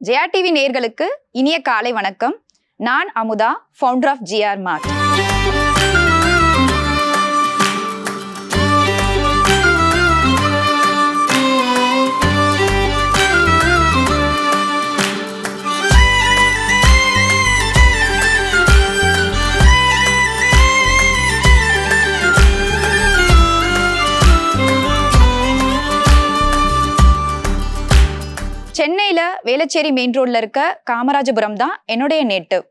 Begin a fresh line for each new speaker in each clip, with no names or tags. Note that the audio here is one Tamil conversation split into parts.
ஜெயா டிவி நேர்களுக்கு இனிய காலை வணக்கம். நான் Amudha founder of GR Mart சென்னையில் வேளச்சேரி மெயின் ரோட்ல இருக்க காமராஜபுரம் தான் என்னுடைய நேட்டிவ்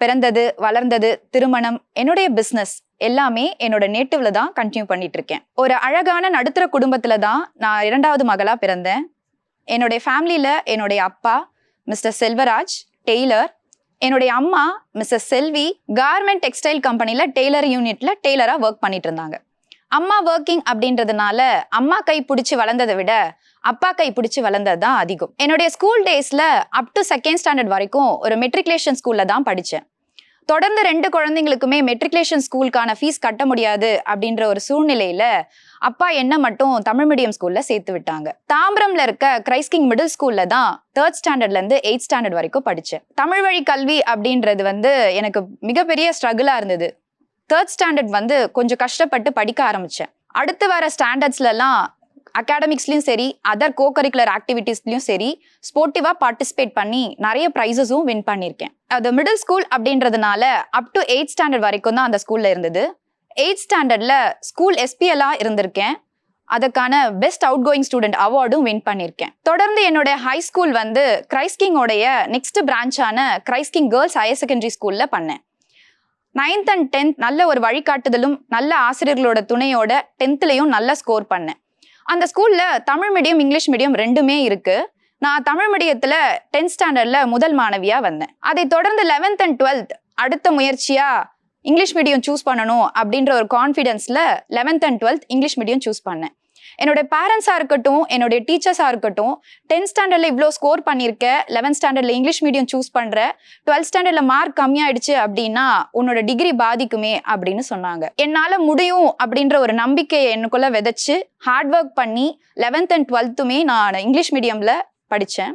பிறந்தது வளர்ந்தது திருமணம் என்னுடைய பிஸ்னஸ் எல்லாமே என்னோட நேட்டிவ்ல தான் கண்டினியூ பண்ணிட்டு இருக்கேன். ஒரு அழகான நடுத்தர குடும்பத்துல தான் நான் இரண்டாவது மகளா பிறந்தேன். என்னுடைய ஃபேமிலியில என்னுடைய அப்பா மிஸ்டர் செல்வராஜ் டெய்லர். என்னுடைய அம்மா மிஸ்ஸஸ் செல்வி கார்மெண்ட் டெக்ஸ்டைல் கம்பெனியில் டெய்லர் யூனிட்ல டெய்லராக ஒர்க் பண்ணிட்டு இருந்தாங்க. அம்மா ஒர்க்கிங் அப்படின்றதுனால அம்மா கை பிடிச்சி வளர்ந்ததை விட அப்பா கை பிடிச்சி வளர்ந்தது தான் அதிகம். என்னுடைய ஸ்கூல் டேஸ்ல அப் டு செகண்ட் ஸ்டாண்டர்ட் வரைக்கும் ஒரு மெட்ரிகுலேஷன் ஸ்கூல்ல தான் படித்தேன் தொடர்ந்து ரெண்டு குழந்தைங்களுக்குமே மெட்ரிகுலேஷன் ஸ்கூலுக்கான ஃபீஸ் கட்ட முடியாது அப்படின்ற ஒரு சூழ்நிலையில அப்பா என்ன மட்டும் தமிழ் மீடியம் ஸ்கூல்ல சேர்த்து விட்டாங்க. தாம்பரம்ல இருக்க கிரைஸ்கிங் மிடில் ஸ்கூல்ல தான் தேர்ட் ஸ்டாண்டர்ட்ல இருந்து எயிட் ஸ்டாண்டர்ட் வரைக்கும் படித்தேன் தமிழ் வழி கல்வி அப்படின்றது வந்து எனக்கு மிகப்பெரிய ஸ்ட்ரகிளா இருந்தது. தேர்ட் ஸ்டாண்டர்ட் வந்து கொஞ்சம் கஷ்டப்பட்டு படிக்க ஆரம்பிச்சேன். அடுத்து வர ஸ்டாண்டர்ட்ஸ்லலாம் அகாடமிக்ஸ்லையும் சரி அதர் கோ கரிக்குலர் ஆக்டிவிட்டீஸ்லையும் சரி ஸ்போர்ட்டிவாக பார்ட்டிசிபேட் பண்ணி நிறைய ப்ரைஸஸும் வின் பண்ணியிருக்கேன். அது மிடில் ஸ்கூல் அப்படின்றதுனால அப் டு எயிட் ஸ்டாண்டர்ட் வரைக்கும் தான் அந்த ஸ்கூலில் இருந்தது. எயிட் ஸ்டாண்டர்டில் ஸ்கூல் எஸ்பிஎல்லாக இருந்திருக்கேன். அதுக்கான பெஸ்ட் அவுட் கோயிங் ஸ்டூடெண்ட் அவார்டும் வின் பண்ணியிருக்கேன். தொடர்ந்து என்னோட ஹை ஸ்கூல் வந்து கிரைஸ்கிங்கோடைய next பிரான்ச்சான Christ King girls higher secondary ஸ்கூலில் பண்ணேன். நைன்த் அண்ட் டென்த் நல்ல ஒரு வழிகாட்டுதலும் நல்ல ஆசிரியர்களோட துணையோட டென்த்லேயும் நல்ல ஸ்கோர் பண்ணேன். அந்த ஸ்கூல்ல தமிழ் மீடியம் இங்கிலீஷ் மீடியம் ரெண்டுமே இருக்கு. நான் தமிழ் மீடியத்துல டென்த் ஸ்டாண்டர்ட்ல முதல் மாணவியா வந்தேன். அதை தொடர்ந்து லெவன்த் அண்ட் டுவெல்த் அடுத்த முயற்சியா இங்கிலீஷ் மீடியம் சூஸ் பண்ணணும் அப்படின்ற ஒரு கான்ஃபிடென்ஸில் eleventh and twelfth English medium choose பண்ணேன். என்னோட பேரண்ட்ஸாக இருக்கட்டும் என்னுடைய டீச்சர்ஸாக இருக்கட்டும் டென்த் ஸ்டாண்டர்டில் இவ்வளோ ஸ்கோர் பண்ணியிருக்க லெவன்த் ஸ்டாண்டர்டில் இங்கிலீஷ் மீடியம் சூஸ் பண்ணுற டுவெல்த் ஸ்டாண்டர்டில் மார்க் கம்மியாயிடுச்சு அப்படின்னா உன்னோட டிகிரி பாதிக்குமே அப்படின்னு சொன்னாங்க. என்னால் முடியும் அப்படின்ற ஒரு நம்பிக்கையை எனக்குள்ளே விதைச்சு ஹார்ட் ஒர்க் பண்ணி லெவன்த் அண்ட் டுவெல்த்துமே நான் இங்கிலீஷ் மீடியமில் படித்தேன்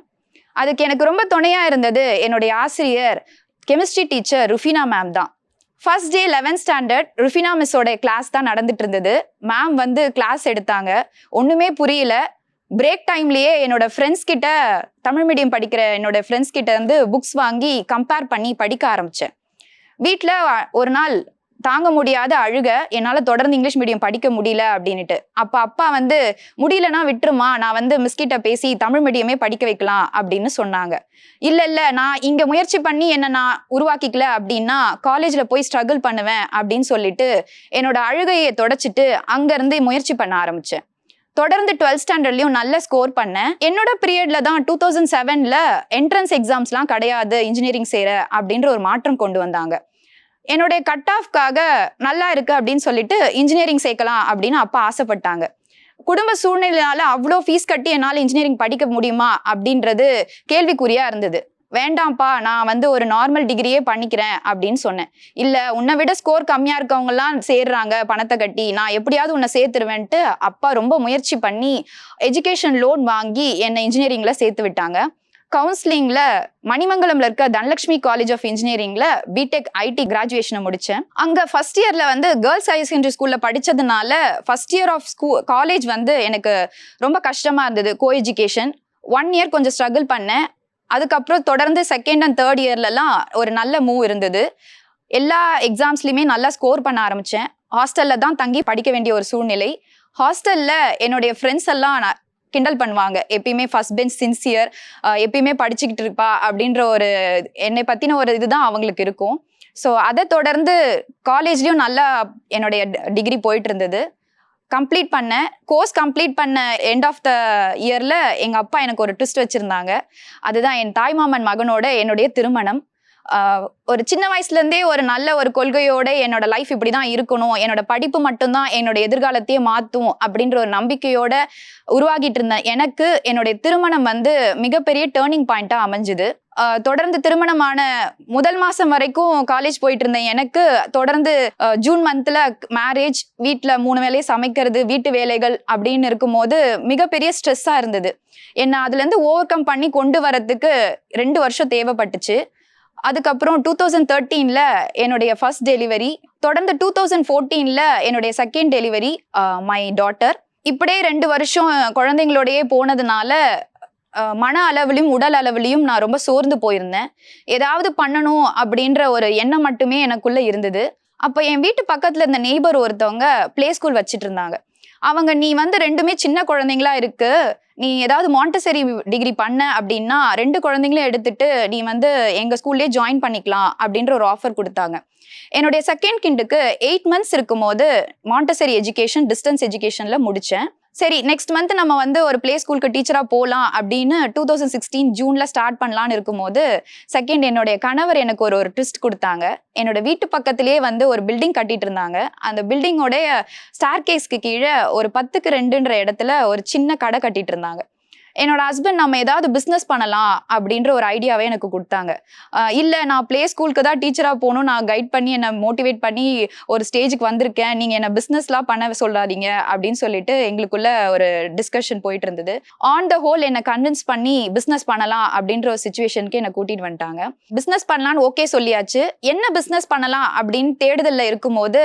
அதுக்கு எனக்கு ரொம்ப துணையாக இருந்தது என்னுடைய ஆசிரியர் கெமிஸ்ட்ரி டீச்சர் ருஃபினா மேம் தான். First day eleventh standard Rufina மிஸ்ஸோட class தான் நடந்துட்டு இருந்தது. மேம் வந்து கிளாஸ் எடுத்தாங்க. ஒன்றுமே புரியல. பிரேக் டைம்லேயே என்னோட ஃப்ரெண்ட்ஸ் கிட்ட தமிழ் மீடியம் படிக்கிற என்னோட ஃப்ரெண்ட்ஸ் கிட்ட இருந்து புக்ஸ் வாங்கி கம்பேர் பண்ணி படிக்க ஆரம்பித்தேன் வீட்டில் ஒரு நாள் தாங்க முடியாத அழுக என்னால் தொடர்ந்து இங்கிலீஷ் மீடியம் படிக்க முடியல அப்படின்னுட்டு. அப்போ அப்பா வந்து முடியலன்னா விட்டுருமா நான் வந்து மிஸ்கிட்ட பேசி தமிழ் மீடியமே படிக்க வைக்கலாம் அப்படின்னு சொன்னாங்க. இல்லை இல்லை நான் இங்கே முயற்சி பண்ணி என்னை நான் உருவாக்கிக்கல அப்படின்னா காலேஜில் போய் ஸ்ட்ரகிள் பண்ணுவேன் அப்படின்னு சொல்லிட்டு என்னோட அழுகையை தொடச்சிட்டு அங்கேருந்து முயற்சி பண்ண ஆரம்பித்தேன் தொடர்ந்து டுவெல்த் ஸ்டாண்டர்ட்லையும் நல்ல ஸ்கோர் பண்ணேன். என்னோட பீரியட்ல தான் டூ தௌசண்ட் செவன்ல என்ட்ரன்ஸ் எக்ஸாம்ஸ்லாம் கிடையாது இன்ஜினியரிங் சேர அப்படின்ற ஒரு மாற்றம் கொண்டு வந்தாங்க. என்னுடைய கட் ஆஃப்காக நல்லா இருக்கு அப்படின்னு சொல்லிட்டு இன்ஜினியரிங் சேர்க்கலாம் அப்படின்னு அப்பா ஆசைப்பட்டாங்க. குடும்ப சூழ்நிலையால அவ்வளோ ஃபீஸ் கட்டி என்னால் இன்ஜினியரிங் படிக்க முடியுமா அப்படின்றது கேள்விக்குறியா இருந்தது. வேண்டாம்ப்பா நான் வந்து ஒரு நார்மல் டிகிரியே பண்ணிக்கிறேன் அப்படின்னு சொன்னேன். இல்லை உன்னை விட ஸ்கோர் கம்மியாக இருக்கவங்கலாம் சேர்றாங்க பணத்தை கட்டி. நான் எப்படியாவது உன்னை சேர்த்துருவேன்ட்டு அப்பா ரொம்ப முயற்சி பண்ணி எஜுகேஷன் லோன் வாங்கி என்னை இன்ஜினியரிங்கில் சேர்த்து விட்டாங்க. கவுன்சிலிங்ல மணிமங்கலம்ல இருக்க தனலட்சுமி காலேஜ் ஆஃப் இன்ஜினியரிங்ல பிடெக் ஐடி கிராஜுவேஷனை முடிச்சேன். அங்க ஃபர்ஸ்ட் இயர்ல வந்து கேர்ள்ஸ் ஹையர் செகண்டரி ஸ்கூல்ல படிச்சதுனால first year of school college வந்து எனக்கு ரொம்ப கஷ்டமா இருந்தது கோ எஜுகேஷன் ஒன் இயர் கொஞ்சம் ஸ்ட்ரகிள் பண்ணேன். அதுக்கப்புறம் தொடர்ந்து செகண்ட் அண்ட் தேர்ட் இயர்லலாம் ஒரு நல்ல மூவ் இருந்தது. எல்லா எக்ஸாம்ஸ்லையுமே நல்லா ஸ்கோர் பண்ண ஆரம்பித்தேன் ஹாஸ்டலில் தான் தங்கி படிக்க வேண்டிய ஒரு சூழ்நிலை. ஹாஸ்டலில் என்னுடைய ஃப்ரெண்ட்ஸ் எல்லாம் நான் கிண்டல் பண்ணுவாங்க. எப்பயுமே ஃபர்ஸ்ட் பெஞ்ச் சின்சியர் எப்பயுமே படிச்சுக்கிட்டு இருப்பா அப்படின்ற ஒரு என்னை பற்றின ஒரு இதுதான் அவங்களுக்கு இருக்கும். ஸோ அதை தொடர்ந்து காலேஜ்லேயும் நல்லா என்னுடைய டிகிரி போயிட்டு இருந்தது கம்ப்ளீட் பண்ணேன். கோர்ஸ் கம்ப்ளீட் பண்ண எண்ட் ஆஃப் த இயரில் எங்கள் அப்பா எனக்கு ஒரு ட்விஸ்ட் வச்சுருந்தாங்க. அதுதான் என் தாய்மாமன் மகனோட என்னுடைய திருமணம். ஒரு சின்ன வயசுலேருந்தே ஒரு நல்ல ஒரு கொள்கையோட என்னோட லைஃப் இப்படி தான் இருக்கணும் என்னோட படிப்பு மட்டும்தான் என்னோட எதிர்காலத்தையே மாற்றும் அப்படின்ற ஒரு நம்பிக்கையோட உருவாகிட்டு இருந்தேன். எனக்கு என்னுடைய திருமணம் வந்து மிகப்பெரிய டேர்னிங் பாயிண்ட்டாக அமைஞ்சுது. தொடர்ந்து திருமணமான முதல் மாதம் வரைக்கும் காலேஜ் போயிட்டு இருந்தேன். எனக்கு தொடர்ந்து ஜூன் மந்தில் மேரேஜ் வீட்டில் மூணு வேலையை சமைக்கிறது வீட்டு வேலைகள் அப்படின்னு இருக்கும்போது மிகப்பெரிய ஸ்ட்ரெஸ்ஸாக இருந்தது. என்னை அதுலேருந்து ஓவர் கம் பண்ணி கொண்டு வரதுக்கு ரெண்டு வருஷம் தேவைப்பட்டுச்சு. அதுக்கப்புறம் டூ தௌசண்ட் தேர்ட்டீனில் என்னுடைய ஃபர்ஸ்ட் டெலிவரி தொடர்ந்து டூ தௌசண்ட் ஃபோர்டீனில் என்னுடைய செகண்ட் டெலிவரி மை டாட்டர் இப்படியே ரெண்டு வருஷம் குழந்தைங்களோடையே போனதுனால மன அளவுலையும் உடல் அளவுலையும் நான் ரொம்ப சோர்ந்து போயிருந்தேன். ஏதாவது பண்ணணும் அப்படின்ற ஒரு எண்ணம் மட்டுமே எனக்குள்ள இருந்தது. அப்போ என் வீட்டு பக்கத்தில் இருந்த நெய்பர் ஒருத்தவங்க ப்ளே ஸ்கூல் வச்சுட்டு இருந்தாங்க. அவங்க நீ வந்து ரெண்டுமே சின்ன குழந்தைங்களா இருக்குது நீ ஏதாவது மாண்டசரி டிகிரி பண்ண அப்படின்னா ரெண்டு குழந்தைங்களும் எடுத்துட்டு நீ வந்து எங்கள் ஸ்கூல்லேயே ஜாயின் பண்ணிக்கலாம் அப்படின்ற ஒரு ஆஃபர் கொடுத்தாங்க. என்னுடைய செகண்ட் கிண்டுக்கு எயிட் மந்த்ஸ் இருக்கும்போது மாண்டசரி எஜுகேஷன் டிஸ்டன்ஸ் எஜுகேஷனில் முடித்தேன் சரி நெக்ஸ்ட் மந்த் நம்ம வந்து ஒரு ப்ளே ஸ்கூலுக்கு டீச்சராக போகலாம் அப்படின்னு டூ தௌசண்ட் சிக்ஸ்டீன் ஜூனில் ஸ்டார்ட் பண்ணலான்னு இருக்கும்போது செகண்ட் என்னுடைய கணவர் எனக்கு ஒரு ஒரு ட்விஸ்ட் கொடுத்தாங்க. என்னோட வீட்டு பக்கத்திலேயே வந்து ஒரு பில்டிங் கட்டிட்டு இருந்தாங்க. அந்த பில்டிங்கோடைய ஸ்டார் கேஸ்க்கு கீழே ஒரு பத்துக்கு ரெண்டுன்ற இடத்துல ஒரு சின்ன கடை கட்டிட்டு இருந்தாங்க. என்னோட ஹஸ்பண்ட் நம்ம ஏதாவது பிஸ்னஸ் பண்ணலாம் அப்படின்ற ஒரு ஐடியாவே எனக்கு கொடுத்தாங்க. இல்லை நான் ப்ளே ஸ்கூலுக்கு தான் டீச்சராக போகணும். நான் கைட் பண்ணி என்னை மோட்டிவேட் பண்ணி ஒரு ஸ்டேஜுக்கு வந்திருக்கேன். நீங்கள் என்ன பிஸ்னஸ்லாம் பண்ண சொல்லாதீங்க அப்படின்னு சொல்லிட்டு எங்களுக்குள்ள ஒரு டிஸ்கஷன் போயிட்டு இருந்தது. ஆன் த ஹோல் என்னை கன்வின்ஸ் பண்ணி பிஸ்னஸ் பண்ணலாம் அப்படின்ற ஒரு சுச்சுவேஷனுக்கு என்னை கூட்டிட்டு வந்துட்டாங்க. பிஸ்னஸ் பண்ணலான்னு ஓகே சொல்லியாச்சு. என்ன பிஸ்னஸ் பண்ணலாம் அப்படின்னு தேடுதலில் இருக்கும்போது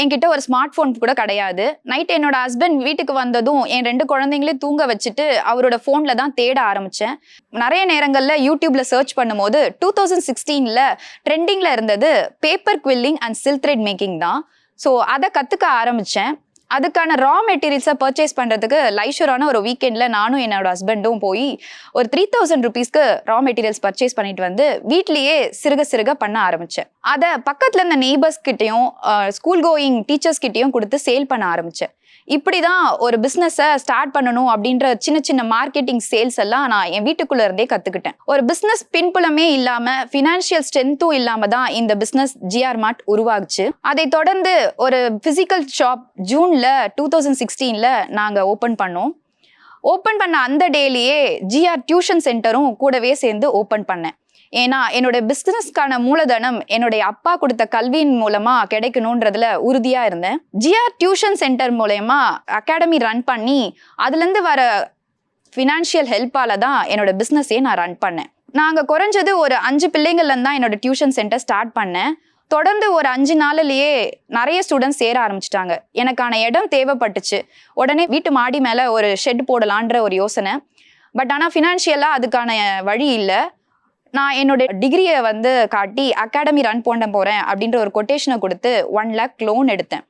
என்கிட்ட ஒரு ஸ்மார்ட் ஃபோன் கூட கிடையாது. நைட் என்னோட ஹஸ்பண்ட் வீட்டுக்கு வந்ததும் என் ரெண்டு குழந்தைங்களையும் தூங்க வச்சுட்டு அவரோட ஃபோன் ஃபோனில் தான் தேட ஆரம்பித்தேன் நிறைய நேரங்களில் யூடியூப்பில் சர்ச் பண்ணும்போது டூ தௌசண்ட் சிக்ஸ்டீனில் ட்ரெண்டிங்கில் இருந்தது paper quilling and silk thread making தான். ஸோ அதை கற்றுக்க ஆரம்பித்தேன் அதுக்கான ரா மெட்டீரியல்ஸை பர்ச்சேஸ் பண்ணுறதுக்கு லைஷூரான ஒரு வீக்கெண்டில் நானும் என்னோட ஹஸ்பண்டும் போய் ஒரு த்ரீ தௌசண்ட் ருபீஸ்க்கு ரா மெட்டீரியல்ஸ் பர்ச்சேஸ் பண்ணிட்டு வந்து வீட்லேயே சிறுக சிறுக பண்ண ஆரம்பித்தேன் அதை பக்கத்தில் இருந்த நெய்பர்ஸ் கிட்டேயும் ஸ்கூல் கோயிங் டீச்சர்ஸ் கிட்டேயும் கொடுத்து சேல் பண்ண ஆரம்பித்தேன் இப்படி தான் ஒரு பிஸ்னஸை ஸ்டார்ட் பண்ணணும் அப்படின்ற சின்ன சின்ன மார்க்கெட்டிங் சேல்ஸ் எல்லாம் நான் என் வீட்டுக்குள்ள இருந்தே கற்றுக்கிட்டேன் ஒரு பிஸ்னஸ் பின்புலமே இல்லாமல் ஃபினான்ஷியல் ஸ்ட்ரென்த்தும் இல்லாமல் தான் இந்த பிஸ்னஸ் ஜிஆர் மார்ட் உருவாகுச்சு. அதை தொடர்ந்து ஒரு ஃபிசிக்கல் ஷாப் ஜூனில் டூ தௌசண்ட் சிக்ஸ்டீனில் நாங்கள் ஓப்பன் பண்ணோம். ஓப்பன் பண்ண அந்த டேலேயே ஜிஆர் டியூஷன் சென்டரும் கூடவே சேர்ந்து ஓப்பன் பண்ணேன். ஏன்னா என்னோட பிஸ்னஸ்க்கான மூலதனம் என்னுடைய அப்பா கொடுத்த கல்வியின் மூலமா கிடைக்கணுன்றதுல உறுதியா இருந்தேன். ஜிஆர் டியூஷன் சென்டர் மூலயமா அகாடமி ரன் பண்ணி அதுலேருந்து வர ஃபினான்ஷியல் ஹெல்ப்பால தான் என்னோட பிஸ்னஸே நான் ரன் பண்ணேன். நாங்கள் குறைஞ்சது ஒரு அஞ்சு பிள்ளைங்கள்ல தான் என்னோட டியூஷன் சென்டர் ஸ்டார்ட் பண்ணேன். தொடர்ந்து ஒரு அஞ்சு நாள்லயே நிறைய ஸ்டூடெண்ட்ஸ் சேர ஆரம்பிச்சிட்டாங்க. எனக்கான இடம் தேவைப்பட்டுச்சு. உடனே வீட்டு மாடி மேலே ஒரு ஷெட் போடலான்ற ஒரு யோசனை. பட் ஆனால் ஃபினான்ஷியலாக அதுக்கான வழி இல்லை. நான் என்னோட டிகிரியை வந்து காட்டி அகாடமி ரன் பண்ண போகிறேன் அப்படின்ற ஒரு கொட்டேஷனை கொடுத்து ஒன் லேக் லோன் எடுத்தேன்.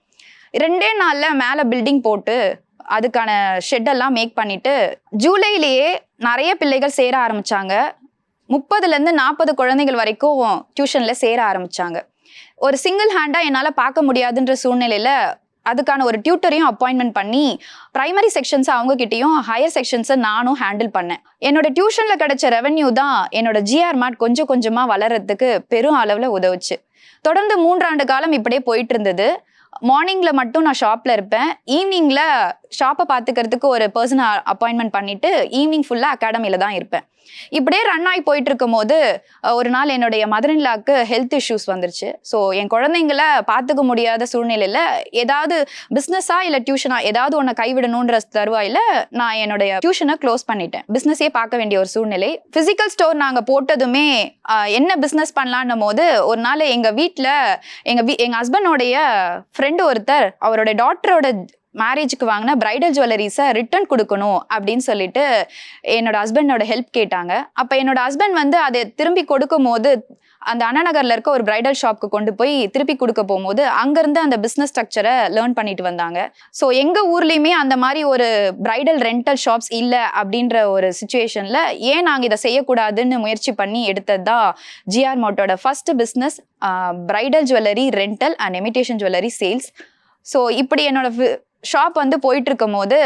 ரெண்டே நாளில் மேலே பில்டிங் போட்டு அதுக்கான ஷெட்டெல்லாம் மேக் பண்ணிட்டு ஜூலையிலேயே நிறைய பிள்ளைகள் சேர ஆரம்பிச்சாங்க. முப்பதுலேருந்து நாற்பது குழந்தைகள் வரைக்கும் டியூஷனில் சேர ஆரம்பித்தாங்க ஒரு சிங்கிள் ஹேண்டாக என்னால் பார்க்க முடியாதுன்ற சூழ்நிலையில் அதுக்கான ஒரு டியூட்டரையும் அப்பாயின்மெண்ட் பண்ணி ப்ரைமரி செக்ஷன்ஸ் அவங்க ஹையர் செக்ஷன்ஸை நானும் ஹேண்டில் பண்ணேன். என்னோட டியூஷனில் கிடைச்ச ரெவன்யூ தான் என்னோட ஜிஆர் மார்ட் கொஞ்சம் கொஞ்சமாக வளர்றதுக்கு பெரும் அளவில் உதவுச்சு. தொடர்ந்து மூன்றாண்டு காலம் இப்படியே போயிட்டு இருந்தது. மார்னிங்கில் மட்டும் நான் ஷாப்பில் இருப்பேன். ஈவினிங்கில் ஷாப்பை பார்த்துக்கிறதுக்கு ஒரு பர்சன் அப்பாயின்மெண்ட் பண்ணிட்டு ஈவினிங் ஃபுல்லாக அகாடமியில தான் இருப்பேன். இப்படியே ரன் ஆகி போயிட்டு இருக்கும் போது ஒரு நாள் என்னுடைய மதரின்லாக்கு ஹெல்த் இஷ்யூஸ் வந்துருச்சு. ஸோ என் குழந்தைங்கள பார்த்துக்க முடியாத சூழ்நிலையில் ஏதாவது பிஸ்னஸா இல்லை டியூஷனா ஏதாவது ஒன்று கைவிடணுன்ற தருவாயில் நான் என்னுடைய டியூஷனை க்ளோஸ் பண்ணிட்டேன். பிஸ்னஸே பார்க்க வேண்டிய ஒரு சூழ்நிலை. ஃபிசிக்கல் ஸ்டோர் நாங்கள் போட்டதுமே என்ன பிஸ்னஸ் பண்ணலான்னும் போது ஒரு நாள் எங்கள் வீட்டில் எங்கள் வீ எங்கள் ஹஸ்பண்டோடைய ஃப்ரெண்டு ஒருத்தர் அவரோட டாக்டரோட மேரேஜுக்கு வாங்கின பிரைடல் ஜுவல்லரிஸை ரிட்டர்ன் கொடுக்கணும் அப்படின்னு சொல்லிட்டு என்னோட ஹஸ்பண்டோட ஹெல்ப் கேட்டாங்க. அப்போ என்னோட ஹஸ்பண்ட் வந்து அதை திரும்பி கொடுக்கும் போது அந்த அண்ணாநகரில் இருக்க ஒரு பிரைடல் ஷாப்க்கு கொண்டு போய் திருப்பி கொடுக்க போகும்போது அங்கேருந்து அந்த பிஸ்னஸ் ஸ்ட்ரக்சரை லேர்ன் பண்ணிட்டு வந்தாங்க. ஸோ எங்கள் ஊர்லேயுமே அந்த மாதிரி ஒரு பிரைடல் ரெண்டல் ஷாப்ஸ் இல்லை அப்படின்ற ஒரு சுச்சுவேஷனில் ஏன் நாங்கள் இதை செய்யக்கூடாதுன்னு முயற்சி பண்ணி எடுத்தது தான் GR மோட்டோட first business bridal jewellery rental and imitation jewellery sales so இப்படி என்னோட ஷாப் வந்து போயிட்டு இருக்கும் போது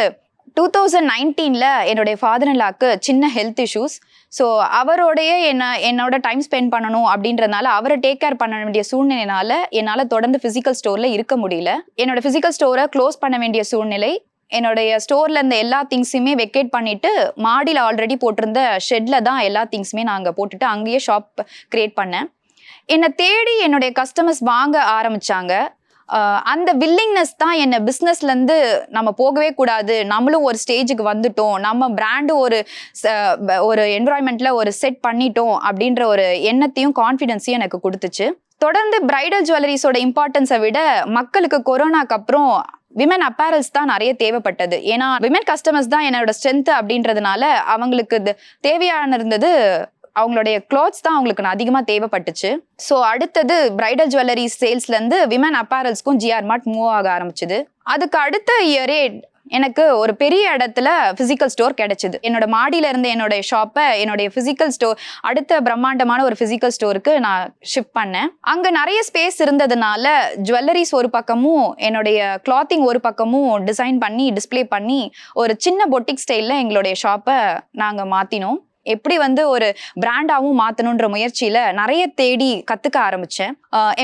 டூ தௌசண்ட் நைன்டீனில் என்னுடைய ஃபாதர் இன்லாக்கு சின்ன ஹெல்த் இஷ்யூஸ் ஸோ அவரோடைய என்ன என்னோட டைம் ஸ்பெண்ட் பண்ணணும் அப்படின்றனால அவரை டேக் கேர் பண்ண வேண்டிய சூழ்நிலைனால என்னால் தொடர்ந்து ஃபிசிக்கல் ஸ்டோரில் இருக்க முடியல. என்னோட ஃபிசிக்கல் ஸ்டோரை க்ளோஸ் பண்ண வேண்டிய சூழ்நிலை என்னுடைய ஸ்டோரில் இருந்த எல்லா திங்ஸுமே வெக்கேட் பண்ணிவிட்டு மாடியில் ஆல்ரெடி போட்டிருந்த ஷெட்டில் தான் எல்லா திங்ஸுமே நான் அங்கே போட்டுட்டு அங்கேயே ஷாப் க்ரியேட் பண்ணேன். என்னை தேடி என்னுடைய கஸ்டமர்ஸ் வாங்க ஆரம்பிச்சாங்க. அந்த வில்லிங்னஸ் தான் என்னை பிஸ்னஸ்லேருந்து நம்ம போகவே கூடாது. நம்மளும் ஒரு ஸ்டேஜுக்கு வந்துட்டோம். நம்ம பிராண்டு ஒரு ஒரு என்வரான்மெண்ட்டில் ஒரு செட் பண்ணிட்டோம் அப்படின்ற ஒரு எண்ணத்தையும் கான்ஃபிடென்ஸையும் எனக்கு கொடுத்துச்சு. தொடர்ந்து பிரைடல் ஜுவல்லரிஸோட இம்பார்ட்டன்ஸை விட மக்களுக்கு கொரோனாக்கு அப்புறம் விமன் அப்பேரல்ஸ் தான் நிறைய தேவைப்பட்டது. ஏன்னா விமன் கஸ்டமர்ஸ் தான் என்னோட ஸ்ட்ரென்த் அப்படின்றதுனால அவங்களுக்கு இது தேவையான இருந்தது அவங்களுடைய க்ளாத்ஸ் தான் அவங்களுக்கு அதிகமாக தேவைப்பட்டுச்சு. ஸோ அடுத்தது பிரைடல் ஜுவல்லரி சேல்ஸ்லேருந்து விமன் அப்பேரல்ஸ்க்கும் ஜிஆர் மார்ட் மூவ் ஆக ஆரம்பிச்சுது. அதுக்கு அடுத்த இயரே எனக்கு ஒரு பெரிய இடத்துல ஃபிசிக்கல் ஸ்டோர் கிடைச்சிது. என்னோட மாடியில இருந்த என்னோட ஷாப்பை என்னுடைய ஃபிசிக்கல் ஸ்டோர் அடுத்த பிரம்மாண்டமான ஒரு ஃபிசிக்கல் ஸ்டோருக்கு நான் ஷிஃப்ட் பண்ணேன். அங்கே நிறைய ஸ்பேஸ் இருந்ததுனால ஜுவல்லரிஸ் ஒரு பக்கமும் என்னுடைய கிளாத்திங் ஒரு பக்கமும் டிசைன் பண்ணி டிஸ்ப்ளே பண்ணி ஒரு சின்ன பொட்டிக் ஸ்டைலில் எங்களுடைய ஷாப்பை நாங்கள் மாற்றினோம் எப்படி வந்து ஒரு பிராண்டாகவும் மாற்றணுன்ற முயற்சியில் நிறைய தேடி கற்றுக்க ஆரம்பித்தேன்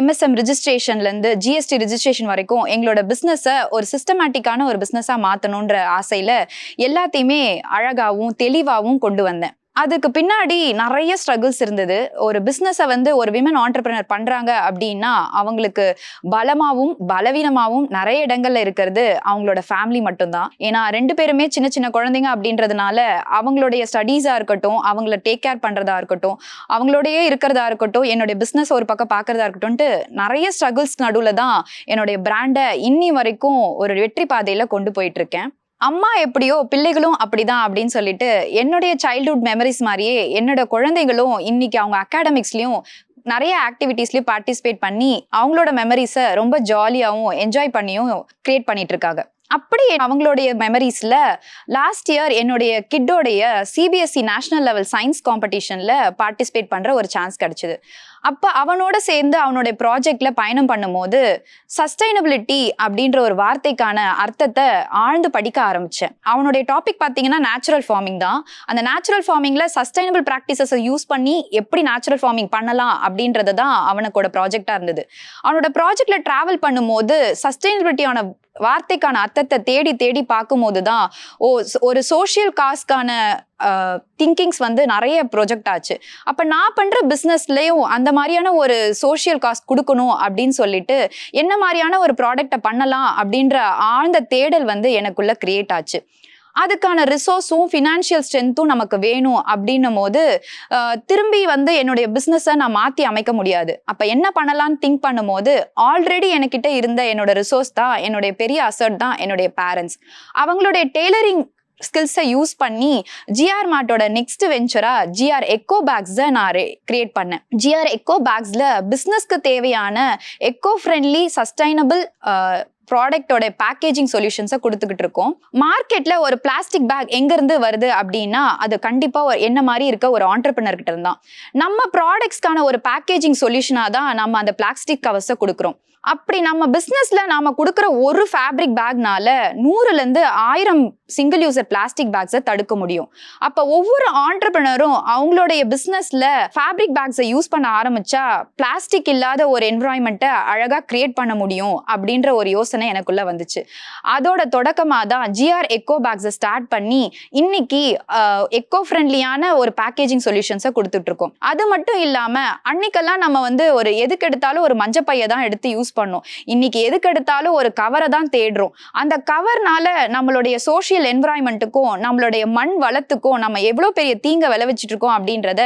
எம்எஸ்எம் ரிஜிஸ்ட்ரேஷன்லேருந்து ஜிஎஸ்டி ரிஜிஸ்ட்ரேஷன் வரைக்கும் எங்களோட பிஸ்னஸை ஒரு சிஸ்டமேட்டிக்கான ஒரு பிஸ்னஸாக மாற்றணுன்ற ஆசையில் எல்லாத்தையுமே அழகாகவும் தெளிவாகவும் கொண்டு வந்தேன். அதுக்கு பின்னாடி நிறைய ஸ்ட்ரகிள்ஸ் இருந்தது. ஒரு பிஸ்னஸை வந்து ஒரு விமன் ஆண்டர்பிரினர் பண்ணுறாங்க அப்படின்னா அவங்களுக்கு பலமாகவும் பலவீனமாகவும் நிறைய இடங்கள்ல இருக்கிறது அவங்களோட ஃபேமிலி மட்டும்தான். ஏன்னா ரெண்டு பேருமே சின்ன சின்ன குழந்தைங்க அப்படின்றதுனால அவங்களுடைய ஸ்டடீஸாக இருக்கட்டும் அவங்கள டேக் கேர் பண்ணுறதா இருக்கட்டும் அவங்களோடயே இருக்கிறதா இருக்கட்டும் என்னுடைய பிஸ்னஸ் ஒரு பக்கம் பார்க்குறதா இருக்கட்டும்ட்டு நிறைய ஸ்ட்ரகிள்ஸ் நடுவில் தான் என்னுடைய பிராண்டை இன்னி வரைக்கும் ஒரு வெற்றி பாதையில் கொண்டு போயிட்டு இருக்கேன். அம்மா எப்படியோ பிள்ளைகளும் அப்படிதான் அப்படின்னு சொல்லிட்டு என்னுடைய சைல்ட்ஹுட் மெமரிஸ் மாதிரியே என்னோட குழந்தைகளும் இன்னைக்கு அவங்க அகாடமிக்ஸ்லயும் நிறைய ஆக்டிவிட்டீஸ்லயும் பார்ட்டிசிபேட் பண்ணி அவங்களோட மெமரிஸை ரொம்ப ஜாலியாகவும் என்ஜாய் பண்ணியும் கிரியேட் பண்ணிட்டு இருக்காங்க. அப்படி அவங்களுடைய மெமரிஸில் லாஸ்ட் இயர் என்னுடைய கிட்டோடைய சிபிஎஸ்சி நேஷனல் லெவல் சயின்ஸ் காம்படிஷனில் பார்ட்டிசிபேட் பண்ணுற ஒரு சான்ஸ் கிடச்சிது. அப்போ அவனோட சேர்ந்து அவனுடைய ப்ராஜெக்டில் பயணம் பண்ணும்போது சஸ்டைனபிலிட்டி அப்படின்ற ஒரு வார்த்தைக்கான அர்த்தத்தை ஆழ்ந்து படிக்க ஆரம்பித்தேன் அவனுடைய டாபிக் பார்த்தீங்கன்னா நேச்சுரல் ஃபார்மிங் தான். அந்த நேச்சுரல் ஃபார்மிங்கில் சஸ்டைனபிள் ப்ராக்டிசஸை யூஸ் பண்ணி எப்படி நேச்சுரல் ஃபார்மிங் பண்ணலாம் அப்படின்றது தான் அவனுக்கோட ப்ராஜெக்டாக இருந்தது. அவனோட ப்ராஜெக்டில் ட்ராவல் பண்ணும்போது சஸ்டைனபிலிட்டியான வார்த்தைக்கான அர்த்தத்தை தேடி தேடி பார்க்கும்போது தான் ஓ ஒரு சோஷியல் காஸ்க்கான திங்கிங்ஸ் வந்து நிறைய ப்ரொஜெக்ட் ஆச்சு. அப்போ நான் பண்ணுற பிஸ்னஸ்லேயும் அந்த மாதிரியான ஒரு சோஷியல் காஸ்ட் கொடுக்கணும் அப்படின்னு சொல்லிட்டு என்ன மாதிரியான ஒரு ப்ராடக்டை பண்ணலாம் அப்படின்ற ஆழ்ந்த தேடல் வந்து எனக்குள்ளே க்ரியேட் ஆச்சு. அதுக்கான ரிசோர்ஸும் ஃபினான்ஷியல் ஸ்ட்ரென்த்தும் நமக்கு வேணும் அப்படின்னும் போது திரும்பி வந்து என்னுடைய பிஸ்னஸை நான் மாற்றி அமைக்க முடியாது. அப்போ என்ன பண்ணலாம்னு திங்க் பண்ணும்போது ஆல்ரெடி என்கிட்ட இருந்த என்னோட ரிசோர்ஸ் தான் என்னுடைய பெரிய அசர்ட் தான் என்னுடைய பேரண்ட்ஸ் அவங்களுடைய டெய்லரிங் ஸ்கில்ஸை யூஸ் பண்ணி ஜிஆர் மார்ட்டோட நெக்ஸ்ட் வெஞ்சராக ஜிஆர் எக்கோ பேக்ஸை நான் கிரியேட் பண்ணேன். ஜிஆர் எக்கோ பேக்ஸில் பிஸ்னஸ்க்கு தேவையான எக்கோ ஃப்ரெண்ட்லி சஸ்டைனபிள் ப்ராடக்டோட பேக்கேஜிங் சொல்யூஷன்ஸை கொடுத்துக்கிட்டு இருக்கோம். மார்க்கெட்டில் ஒரு பிளாஸ்டிக் பேக் எங்கேருந்து வருது அப்படின்னா அது கண்டிப்பாக ஒரு என்ன மாதிரி இருக்க ஒரு ஆண்டர்பிரினர்கிட்ட இருந்தான் நம்ம ப்ராடக்ட்ஸ்க்கான ஒரு பேக்கேஜிங் சொல்யூஷனாக தான் நம்ம அந்த பிளாஸ்டிக் கவர்ஸை கொடுக்குறோம். அப்படி நம்ம பிஸ்னஸ்ல நாம கொடுக்குற ஒரு ஃபேப்ரிக் பேக்னால நூறுலேருந்து ஆயிரம் சிங்கிள் யூசர் பிளாஸ்டிக் பேக்ஸை தடுக்க முடியும். அப்போ ஒவ்வொரு ஆண்டர்பிரினரும் அவங்களுடைய பிஸ்னஸ்ல ஃபேப்ரிக் பேக்ஸை யூஸ் பண்ண ஆரம்பிச்சா பிளாஸ்டிக் இல்லாத ஒரு என்வரான்மெண்ட்டை அழகாக கிரியேட் பண்ண முடியும் அப்படின்ற ஒரு யோசனை எனக்குள்ள வந்துச்சு. அதோட தொடக்கமாக தான் ஜிஆர் எக்கோ பேக்ஸை ஸ்டார்ட் பண்ணி இன்னைக்கு எக்கோ ஃப்ரெண்ட்லியான ஒரு பேக்கேஜிங் சொல்யூஷன்ஸை கொடுத்துட்டு இருக்கோம். அது மட்டும் இல்லாமல் அன்னைக்கெல்லாம் நம்ம வந்து ஒரு எதுக்கு எடுத்தாலும் ஒரு மஞ்சப்பையை தான் எடுத்து யூஸ் பண்ணோம். இன்னைக்கு எதுக்கு எடுத்தாலும் ஒரு கவரை தான் தேடுறோம். அந்த கவர்னால நம்மளுடைய சோஷியல் என்வரான்மெண்ட்டுக்கும் நம்மளுடைய மண் வளத்துக்கும் நம்ம எவ்வளோ பெரிய தீங்கை விளைவிச்சிட்டு இருக்கோம் அப்படின்றத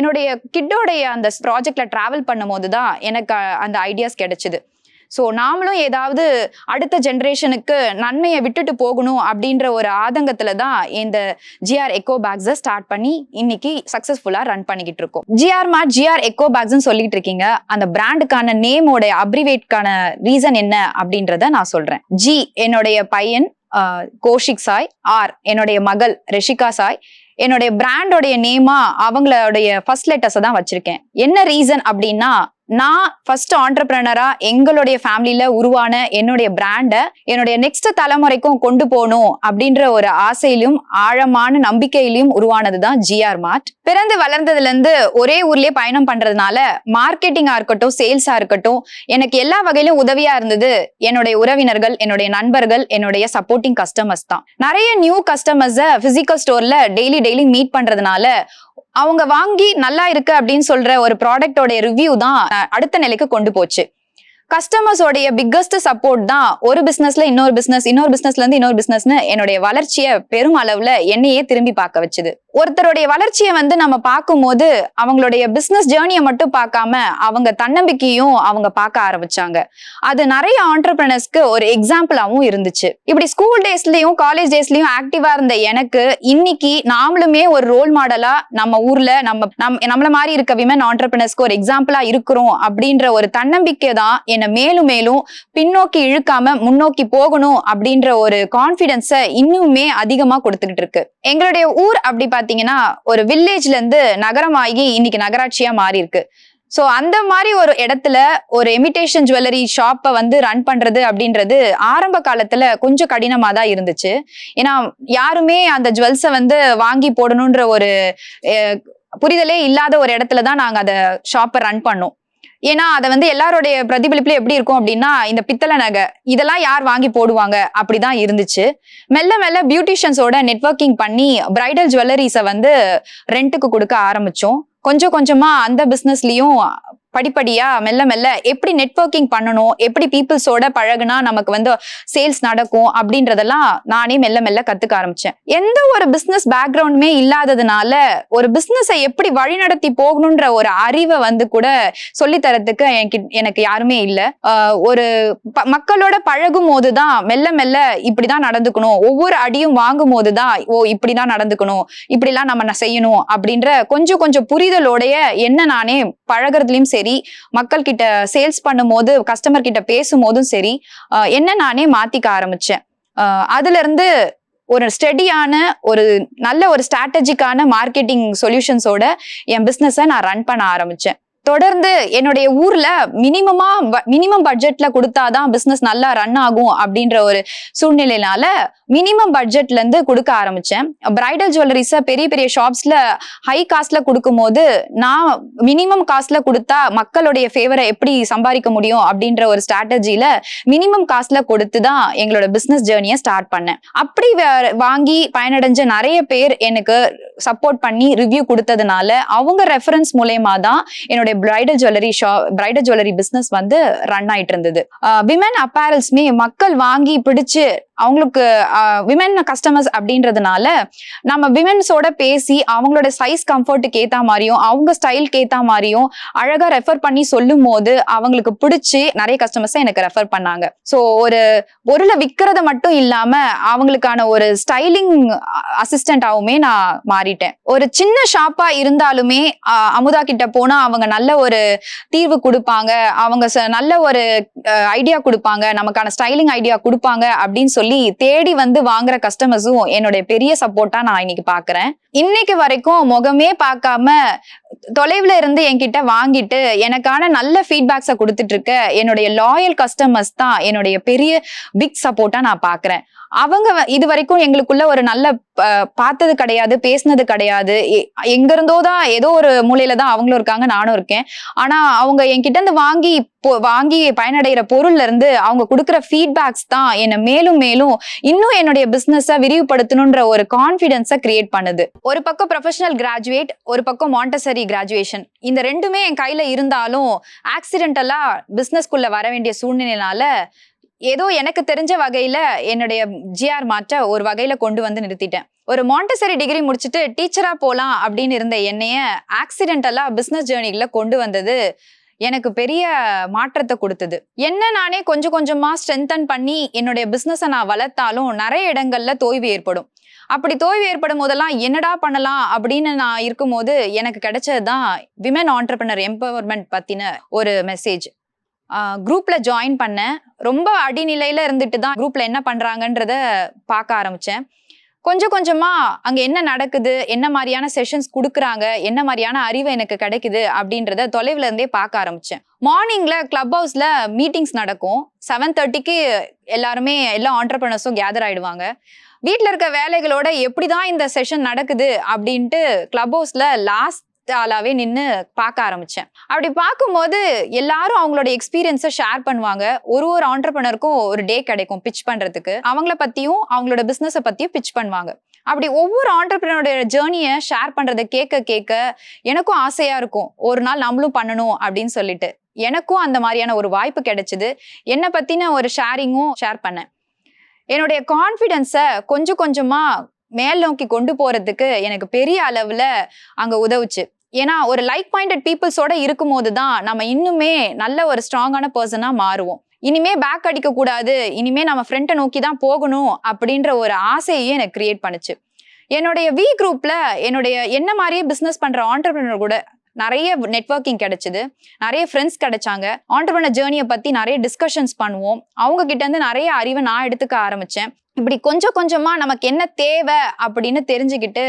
என்னுடைய கிட்டோடைய அந்த ப்ராஜெக்ட்ல டிராவல் பண்ணும்போது தான் எனக்கு அந்த ஐடியாஸ் கிடைச்சிது. ஸோ நாமளும் ஏதாவது அடுத்த ஜென்ரேஷனுக்கு நன்மையை விட்டுட்டு போகணும் அப்படின்ற ஒரு ஆதங்கத்தில் தான் இந்த ஜிஆர் எக்கோ பேக்ஸை ஸ்டார்ட் பண்ணி இன்னைக்கு சக்ஸஸ்ஃபுல்லாக ரன் பண்ணிக்கிட்டு இருக்கோம். ஜிஆர் மார்ட் ஜிஆர் எக்கோ பேக்ஸ்னு சொல்லிட்டு இருக்கீங்க. அந்த பிராண்டுக்கான நேமோட அப்ரிவேட்கான ரீசன் என்ன அப்படின்றத நான் சொல்றேன். ஜி என்னுடைய பையன் கோஷிக் சாய். ஆர் என்னுடைய மகள் ரிஷிகா சாய். என்னுடைய பிராண்டோடைய நேமா அவங்களுடைய ஃபர்ஸ்ட் லெட்டர்ஸை தான் வச்சிருக்கேன். என்ன ரீசன் அப்படின்னா நான் ஃபர்ஸ்ட் ஆண்டர்பிரனரா எங்களுடைய ஃபேமிலியில உருவான என்னுடைய பிராண்டை என்னுடைய நெக்ஸ்ட் தலைமுறைக்கும் கொண்டு போகணும் அப்படின்ற ஒரு ஆசையிலும் ஆழமான நம்பிக்கையிலும் உருவானதுதான் ஜிஆர் மார்ட் பிறந்து வளர்ந்ததுல இருந்து ஒரே ஊர்லயே பயணம் பண்றதுனால மார்க்கெட்டிங்கா இருக்கட்டும் சேல்ஸா இருக்கட்டும் எனக்கு எல்லா வகையிலும் உதவியா இருந்தது என்னுடைய உறவினர்கள் என்னுடைய நண்பர்கள் என்னுடைய சப்போர்ட்டிங் கஸ்டமர்ஸ் தான். நிறைய நியூ கஸ்டமர்ஸை பிசிக்கல் ஸ்டோர்ல டெய்லி டெய்லி மீட் பண்றதுனால அவங்க வாங்கி நல்லா இருக்கு அப்படின்னு சொல்ற ஒரு ப்ராடக்டோட ரிவ்யூ தான் அடுத்த நிலைக்கு கொண்டு போச்சு. கஸ்டமர்ஸோடைய பிக்கஸ்ட் சப்போர்ட் தான் ஒரு பிசினஸ்ல இன்னொரு பிசினஸ் இன்னொரு பிசினஸ்ல இருந்து இன்னொரு பிசினஸ்னு என்னுடைய வளர்ச்சியை பெரும் அளவுல என்னையே திரும்பி பார்க்க வச்சுது. ஒருத்தருடைய வளர்ச்சியை வந்து நம்ம பார்க்கும்போது அவங்களுடைய பிசினஸ் ஜேர்னியை மட்டும் பார்க்காம அவங்க தன்னம்பிக்கையும் அவங்க பார்க்க ஆரம்பிச்சாங்க. அது நிறைய ஆண்டர்பிரினர்ஸ்க்கு ஒரு எக்ஸாம்பிளாகவும் இருந்துச்சு. இப்படி ஸ்கூல் டேஸ்லயும் காலேஜ் டேஸ்லயும் ஆக்டிவா இருந்த எனக்கு இன்னைக்கு நாமளுமே ஒரு ரோல் மாடலா நம்ம ஊர்ல நம்ம நம் நம்மள மாதிரி இருக்க விமன் ஆண்டர்பிரினர்ஸ்க்கு ஒரு எக்ஸாம்பிளா இருக்கிறோம் அப்படின்ற ஒரு தன்னம்பிக்கை தான் என்னை மேலும் மேலும் பின்னோக்கி இழுக்காம முன்னோக்கி போகணும் அப்படின்ற ஒரு கான்பிடன்ஸை இன்னுமே அதிகமா கொடுத்துக்கிட்டு இருக்கு. எங்களுடைய ஊர் அப்படி பாத்தீங்கன்னா ஒரு வில்லேஜ்ல இருந்து நகரமாகி இன்னைக்கு நகராட்சியா மாறி இருக்கு ஸோ அந்த மாதிரி ஒரு இடத்துல ஒரு எமிட்டேஷன் ஜுவல்லரி ஷாப்பை வந்து ரன் பண்ணுறது அப்படின்றது ஆரம்ப காலத்தில் கொஞ்சம் கடினமாக தான் இருந்துச்சு. ஏன்னா யாருமே அந்த ஜுவல்ஸை வந்து வாங்கி போடணுன்ற ஒரு புரிதலே இல்லாத ஒரு இடத்துல தான் நாங்கள் அந்த ஷாப்பை ரன் பண்ணோம். ஏன்னா அதை வந்து எல்லாருடைய பிரதிபலிப்புல எப்படி இருக்கும் அப்படின்னா இந்த பித்தளை நகை இதெல்லாம் யார் வாங்கி போடுவாங்க? அப்படிதான் இருந்துச்சு. மெல்ல மெல்ல பியூட்டிஷியன்ஸோட நெட்வொர்க்கிங் பண்ணி பிரைடல் ஜுவல்லரிஸை வந்து ரெண்ட்டுக்கு கொடுக்க ஆரம்பிச்சோம். கொஞ்சம் கொஞ்சமா அந்த பிசினஸ்லயும் படிப்படியா மெல்ல மெல்ல எப்படி நெட்வொர்க்கிங் பண்ணணும் எப்படி பீப்புள்ஸோட பழகுனா நமக்கு வந்து சேல்ஸ் நடக்கும் அப்படின்றதெல்லாம் நானே மெல்ல மெல்ல கத்துக்க ஆரம்பிச்சேன். எந்த ஒரு பிசினஸ் பேக்ரவுண்டுமே இல்லாததுனால ஒரு பிசினஸை எப்படி வழிநடத்தி போகணுன்ற ஒரு அறிவை வந்து கூட சொல்லித் தரத்துக்கு எனக்கு எனக்கு யாருமே இல்லை. ஒரு ப- மக்களோட பழகும் போதுதான் மெல்ல மெல்ல இப்படிதான் நடந்துக்கணும். ஒவ்வொரு அடியும் வாங்கும் போதுதான் ஓ இப்படிதான் நடந்துக்கணும் இப்படிலாம் நம்ம செய்யணும் அப்படின்ற கொஞ்சம் கொஞ்சம் புரிதலோடைய என்ன நானே பழகிறதுலயும் சரி சரி மக்கள் கிட்ட சேல்ஸ் பண்ணும் போது கஸ்டமர் கிட்ட பேசும்போதும் சரி ஆஹ் என்ன நானே மாத்திக்க ஆரம்பிச்சேன். ஆஹ் அதுல இருந்து ஒரு ஸ்டெடியான ஒரு நல்ல ஒரு ஸ்ட்ராட்டஜிக்கான மார்க்கெட்டிங் சொல்யூஷன்ஸோட என் பிஸ்னஸை நான் ரன் பண்ண ஆரம்பிச்சேன். தொடர்ந்து என்னுடைய ஊர்ல மினிமமா மினிமம் பட்ஜெட்ல கொடுத்தாதான் பிசினஸ் நல்லா ரன் ஆகும் அப்படின்ற ஒரு சூழ்நிலையினால மினிமம் பட்ஜெட்ல இருந்து கொடுக்க ஆரம்பிச்சேன். பிரைடல் ஜுவல்லரிஸ பெரிய பெரிய ஷாப்ஸ்ல ஹை காஸ்ட்ல கொடுக்கும் போது நான் மினிமம் காஸ்ட்ல கொடுத்தா மக்களுடைய ஃபேவரை எப்படி சம்பாதிக்க முடியும் அப்படின்ற ஒரு ஸ்ட்ராட்டஜியில மினிமம் காஸ்ட்ல கொடுத்து தான் எங்களோட பிசினஸ் ஜேர்னியை ஸ்டார்ட் பண்ணேன். அப்படி வாங்கி பயனடைஞ்ச நிறைய பேர் எனக்கு சப்போர்ட் பண்ணி ரிவ்யூ கொடுத்ததுனால அவங்க ரெஃபரன்ஸ் மூலயமா தான் என்னோட என்னுடைய bridal jewellery shop bridal jewellery business வந்து ரன் ஆயிட்டு இருந்தது. விமன் அப்பேரல்ஸ்மே மக்கள் வாங்கி பிடிச்சு அவங்களுக்கு விமன் கஸ்டமர்ஸ் அப்படின்றதுனால நம்ம விமென்ஸோட பேசி அவங்களோட சைஸ் கம்ஃபர்ட்டுக்கு ஏத்த மாதிரியும் அவங்க ஸ்டைல்க்கு ஏற்ற மாதிரியும் அழகா ரெஃபர் பண்ணி சொல்லும் போது அவங்களுக்கு பிடிச்சி நிறைய கஸ்டமர்ஸ் எனக்கு ரெஃபர் பண்ணாங்க. ஸோ ஒரு பொருளை விற்கிறத மட்டும் இல்லாம அவங்களுக்கான ஒரு ஸ்டைலிங் அசிஸ்டண்டாவுமே நான் மாறிட்டேன். ஒரு சின்ன ஷாப்பா இருந்தாலுமே அமுதா கிட்ட போனால் அவங்க நல்ல ஒரு தீர்வு கொடுப்பாங்க. அவங்க ச- நல்ல ஒரு ஐடியா கொடுப்பாங்க. நமக்கான ஸ்டைலிங் ஐடியா கொடுப்பாங்க அப்படின்னு சொல்லி தேடி வந்து வாங்குற கஸ்டமர்ஸும் என்னுடைய பெரிய சப்போர்ட்டா நான் இன்னைக்கு பாக்குறேன். இன்னைக்கு வரைக்கும் முகமே பார்க்காம தொலைவுல இருந்து என்கிட்ட வாங்கிட்டு எனக்கான நல்ல ஃபீட்பேக்ஸை கொடுத்துட்டு இருக்க என்னுடைய லாயல் கஸ்டமர்ஸ் தான் என்னுடைய பெரிய பிக் சப்போர்ட்டா நான் பாக்குறேன். அவங்க இது வரைக்கும் எங்களுக்குள்ள ஒரு நல்ல பார்த்தது கிடையாது பேசினது கிடையாது. எங்க இருந்தோ தான் ஏதோ ஒரு மூலையில தான் அவங்களும் இருக்காங்க நானும் இருக்கேன். ஆனா அவங்க என்கிட்ட இருந்து வாங்கி வாங்கி பயனடைகிற பொருள்ல இருந்து அவங்க கொடுக்குற ஃபீட்பேக்ஸ் தான் என்னை மேலும் மேலும் இன்னும் என்னுடைய பிசினஸை விரிவுபடுத்தணுன்ற ஒரு கான்ஃபிடென்ஸை கிரியேட் பண்ணுது. ஒரு பக்கம் ப்ரொஃபஷனல் கிராஜுவேட் ஒரு பக்கம் மாண்டசரி கிராஜுவேஷன் இந்த ரெண்டுமே என் கையில இருந்தாலும் ஆக்சிடென்டலா பிஸ்னஸ்க்குள்ளே வர வேண்டிய சூழ்நிலையினால ஏதோ எனக்கு தெரிஞ்ச வகையில என்னுடைய ஜிஆர் மாற்ற ஒரு வகையில கொண்டு வந்து நிறுத்திட்டேன். ஒரு மாண்டசரி டிகிரி முடிச்சுட்டு டீச்சரா போலாம் அப்படின்னு இருந்த என்னைய ஆக்சிடென்டலா பிசினஸ் ஜேர்னில கொண்டு வந்தது எனக்கு பெரிய மாற்றத்தை கொடுத்தது. என்ன நானே கொஞ்சம் கொஞ்சமாக ஸ்ட்ரென்தன் பண்ணி என்னுடைய பிஸ்னஸை நான் வளர்த்தாலும் நிறைய இடங்களில் தோய்வு ஏற்படும். அப்படி தோய்வு ஏற்படும் போதெல்லாம் என்னடா பண்ணலாம் அப்படின்னு நான் இருக்கும்போது எனக்கு கிடைச்சது தான் விமன் ஆண்டர்பிரினர் எம்பவர்மெண்ட் பற்றின ஒரு மெசேஜ் குரூப்பில் ஜாயின் பண்ணேன். ரொம்ப அடிநிலையில் இருந்துட்டு தான் குரூப்பில் என்ன பண்ணுறாங்கன்றத பார்க்க ஆரம்பித்தேன் கொஞ்சம் கொஞ்சமா அங்க என்ன நடக்குது என்ன மாதிரியான செஷன்ஸ் கொடுக்குறாங்க என்ன மாதிரியான அறிவு எனக்கு கிடைக்குது அப்படின்றத தொலைவுல இருந்தே பார்க்க ஆரம்பிச்சேன். மார்னிங்ல கிளப் ஹவுஸ்ல மீட்டிங்ஸ் நடக்கும். செவன் தேர்ட்டிக்கு எல்லாருமே எல்லா ஆண்டர்பிரனர்ஸும் கேதர் ஆயிடுவாங்க. வீட்டில் இருக்க வேலைகளோட எப்படி தான் இந்த செஷன் நடக்குது அப்படின்ட்டு கிளப் ஹவுஸில் லாஸ்ட் ஆளாவே நின்று பார்க்க ஆரம்பித்தேன் அப்படி பார்க்கும்போது எல்லாரும் அவங்களோட எக்ஸ்பீரியன்ஸை ஷேர் பண்ணுவாங்க. ஒரு ஒரு ஆண்டர்பனருக்கும் ஒரு டே கிடைக்கும் பிச் பண்ணுறதுக்கு அவங்கள பற்றியும் அவங்களோட பிஸ்னஸை பற்றியும் பிச் பண்ணுவாங்க. அப்படி ஒவ்வொரு ஆண்டர்பிரினோட ஜேர்னியை ஷேர் பண்ணுறதை கேட்க கேட்க எனக்கும் ஆசையாக இருக்கும். ஒரு நாள் நம்மளும் பண்ணணும் அப்படின்னு சொல்லிட்டு. எனக்கும் அந்த மாதிரியான ஒரு வாய்ப்பு கிடைச்சது. என்னை பற்றின ஒரு ஷேரிங்கும் ஷேர் பண்ணேன். என்னுடைய கான்ஃபிடென்ஸை கொஞ்சம் கொஞ்சமாக மேல் நோக்கி கொண்டு போகிறதுக்கு எனக்கு பெரிய அளவில் அங்கே உதவுச்சு. ஏன்னா ஒரு லைக் மைண்டட் பீப்புள்ஸோட இருக்கும்போது தான் நம்ம இன்னுமே நல்ல ஒரு ஸ்ட்ராங்கான பர்சனாக மாறுவோம். இனிமே பேக் அடிக்க கூடாது இனிமே நம்ம ஃப்ரெண்டை நோக்கி தான் போகணும் அப்படின்ற ஒரு ஆசையே எனக்கு கிரியேட் பண்ணுச்சு. என்னுடைய வி குரூப்ல என்னுடைய என்ன மாதிரியே பிசினஸ் பண்ற ஆண்டர்பிரினர் கூட நிறைய நெட்வொர்க்கிங் கிடைச்சிது. நிறைய ஃப்ரெண்ட்ஸ் கிடைச்சாங்க. ஆண்டர்பிரினர் ஜேர்னியை பத்தி நிறைய டிஸ்கஷன்ஸ் பண்ணுவோம். அவங்க கிட்ட இருந்து நிறைய அறிவை நான் எடுத்துக்க ஆரம்பிச்சேன். இப்படி கொஞ்சம் கொஞ்சமாக நமக்கு என்ன தேவை அப்படின்னு தெரிஞ்சுக்கிட்டு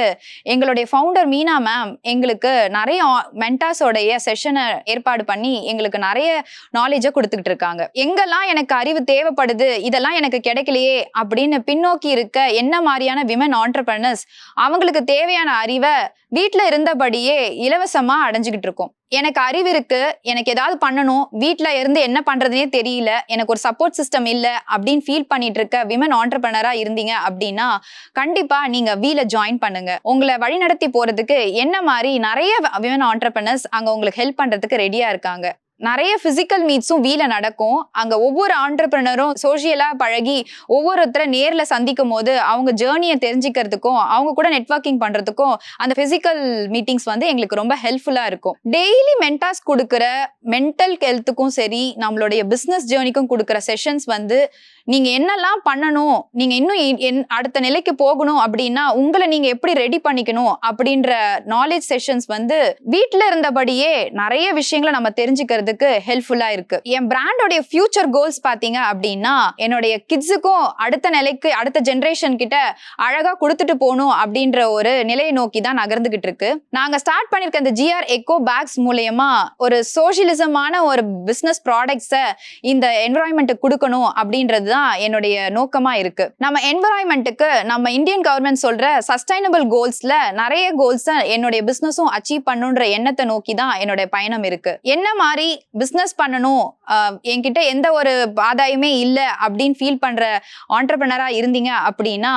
எங்களுடைய ஃபவுண்டர் மீனா மேம் எங்களுக்கு நிறைய மென்டாஸோடைய செஷனை ஏற்பாடு பண்ணி எங்களுக்கு நிறைய நாலேஜை கொடுத்துக்கிட்டு இருக்காங்க. எங்கெல்லாம் எனக்கு அறிவு தேவைப்படுது இதெல்லாம் எனக்கு கிடைக்கலையே அப்படின்னு பின்னோக்கி இருக்க என்ன மாதிரியான விமன் ஆண்டர்பிரனர்ஸ் அவங்களுக்கு தேவையான அறிவை வீட்டில் இருந்தபடியே இலவசமாக அடைஞ்சுக்கிட்டு இருக்கோம். எனக்கு அறிவு இருக்கு எனக்கு ஏதாவது பண்ணணும் வீட்டில் இருந்து என்ன பண்ணுறதுனே தெரியல எனக்கு ஒரு சப்போர்ட் சிஸ்டம் இல்லை அப்படின்னு ஃபீல் பண்ணிட்டு இருக்க விமன் ஆண்டர்பிரனரா இருந்தீங்க அப்படின்னா கண்டிப்பாக நீங்கள் வீல ஜாயின் பண்ணுங்க. உங்களை வழிநடத்தி போகிறதுக்கு என்ன மாதிரி நிறைய விமன் ஆண்டர்பிரனர்ஸ் அங்கே உங்களுக்கு ஹெல்ப் பண்ணுறதுக்கு ரெடியாக இருக்காங்க. நிறைய ஃபிசிக்கல் மீட்ஸும் வீல நடக்கும். அங்க ஒவ்வொரு ஆண்டர்பிரினரும் சோஷியலாக பழகி ஒவ்வொருத்தரை நேர்ல சந்திக்கும் போது அவங்க ஜேர்னியை தெரிஞ்சுக்கிறதுக்கும் அவங்க கூட நெட்வொர்க்கிங் பண்றதுக்கும் அந்த பிசிக்கல் மீட்டிங்ஸ் வந்து எங்களுக்கு ரொம்ப ஹெல்ப்ஃபுல்லா இருக்கும். டெய்லி மென்டாஸ் கொடுக்குற மென்டல் ஹெல்த்துக்கும் சரி நம்மளுடைய பிசினஸ் ஜேர்னிக்கும் கொடுக்குற செஷன்ஸ் வந்து நீங்க என்னெல்லாம் பண்ணணும் நீங்க இன்னும் என்- அடுத்த நிலைக்கு போகணும் அப்படின்னா உங்களை நீங்க எப்படி ரெடி பண்ணிக்கணும் அப்படின்ற நாலேஜ் செஷன்ஸ் வந்து வீட்டில் இருந்தபடியே நிறைய விஷயங்களை நம்ம தெரிஞ்சுக்கிறது பண்றதுக்கு ஹெல்ப்ஃபுல்லா இருக்கு. என் பிராண்டோடைய ஃபியூச்சர் கோல்ஸ் பாத்தீங்க அப்படின்னா என்னுடைய கிட்ஸுக்கும் அடுத்த நிலைக்கு அடுத்த ஜென்ரேஷன் கிட்ட அழகா கொடுத்துட்டு போகணும் அப்படின்ற ஒரு நிலையை நோக்கி தான் நகர்ந்துகிட்டு இருக்கு. நாங்க ஸ்டார்ட் பண்ணிருக்க இந்த ஜிஆர் எக்கோ பேக்ஸ் மூலயமா ஒரு சோஷியலிசமான ஒரு பிசினஸ் ப்ராடக்ட்ஸை இந்த என்வரான்மெண்ட்டுக்கு கொடுக்கணும் அப்படின்றது தான் என்னுடைய நோக்கமா இருக்கு. நம்ம என்வரான்மெண்ட்டுக்கு நம்ம இந்தியன் கவர்மெண்ட் சொல்ற சஸ்டைனபிள் கோல்ஸ்ல நிறைய கோல்ஸை என்னுடைய பிசினஸும் அச்சீவ் பண்ணுன்ற எண்ணத்தை நோக்கி தான் என்னுடைய பயணம் இருக்கு. என்ன மாதிரி பிஸ்னஸ் பண்ணணும். என்கிட்ட எந்த ஒரு ஆதாயமே இல்லை அப்படின்னு ஃபீல் பண்ற ஆண்டர்பிரினரா இருந்தீங்க அப்படின்னா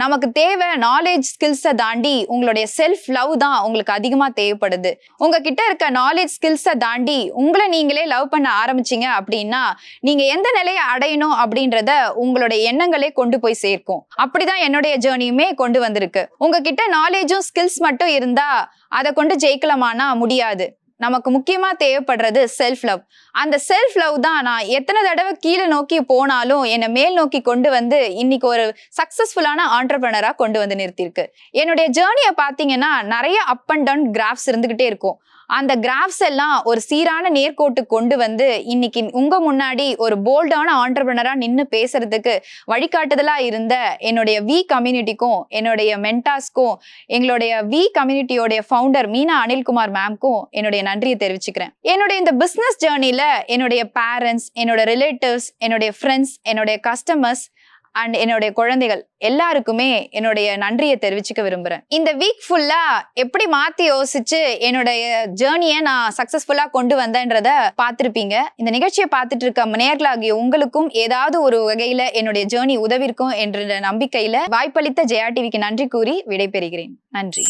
நமக்கு தேவை நாலேஜ் ஸ்கில்ஸை தாண்டி உங்களுடைய செல்ஃப் லவ் தான் உங்களுக்கு அதிகமாக தேவைப்படுது. உங்ககிட்ட இருக்க நாலேஜ் ஸ்கில்ஸை தாண்டி உங்களை நீங்களே லவ் பண்ண ஆரம்பிச்சீங்க அப்படின்னா நீங்கள் எந்த நிலையை அடையணும் அப்படின்றத உங்களுடைய எண்ணங்களே கொண்டு போய் சேர்க்கும். அப்படிதான் என்னுடைய ஜேர்னியுமே கொண்டு வந்திருக்கு. உங்ககிட்ட நாலேஜும் ஸ்கில்ஸ் மட்டும் இருந்தால் அதை கொண்டு ஜெயிக்கலாமானா முடியாது. நமக்கு முக்கியமா தேவைப்படுறது செல்ஃப் லவ் அந்த செல்ஃப் லவ் தான் நான் எத்தனை தடவை கீழே நோக்கி போனாலும் என்னை மேல் நோக்கி கொண்டு வந்து இன்னைக்கு ஒரு சக்சஸ்ஃபுல்லான ஆண்டர்பிரனராக கொண்டு வந்து நிறுத்தியிருக்கு. என்னுடைய ஜேர்னியை பார்த்தீங்கன்னா நிறைய அப் அண்ட் டவுன் கிராஃப்ஸ் இருந்துகிட்டே இருக்கும். அந்த கிராஃப்ஸ் எல்லாம் ஒரு சீரான நேர்கோட்டு கொண்டு வந்து இன்னைக்கு உங்க முன்னாடி ஒரு போல்டான ஆண்டர்பிரினரா நின்று பேசுறதுக்கு வழிகாட்டுதலா இருந்த என்னுடைய வி கம்யூனிட்டிக்கும் என்னுடைய மென்டாஸ்க்கும் எங்களுடைய வி கம்யூனிட்டியோடைய ஃபவுண்டர் மீனா அனில்குமார் மேம்க்கும் என்னுடைய நன்றியை தெரிவிச்சுக்கிறேன். என்னுடைய இந்த பிசினஸ் ஜேர்னில என்னுடைய பேரண்ட்ஸ் என்னோட ரிலேட்டிவ்ஸ் என்னுடைய ஃப்ரெண்ட்ஸ் என்னுடைய கஸ்டமர்ஸ் அண்ட் என்னுடைய குழந்தைகள் எல்லாருக்குமே என்னுடைய நன்றியை தெரிவிச்சுக்க விரும்புகிறேன் இந்த வீக் ஃபுல்லா எப்படி மாத்தி யோசிச்சு என்னுடைய ஜேர்னியை நான் சக்சஸ்ஃபுல்லா கொண்டு வந்தேன்றத பார்த்துருப்பீங்க. இந்த நிகழ்ச்சியை பார்த்துட்டு இருக்க நேர்களாகிய உங்களுக்கும் ஏதாவது ஒரு வகையில என்னுடைய ஜேர்னி உதவிருக்கும் என்ற நம்பிக்கையில வாய்ப்பளித்த ஜெயா டிவிக்கு நன்றி கூறி விடைபெறுகிறேன். நன்றி.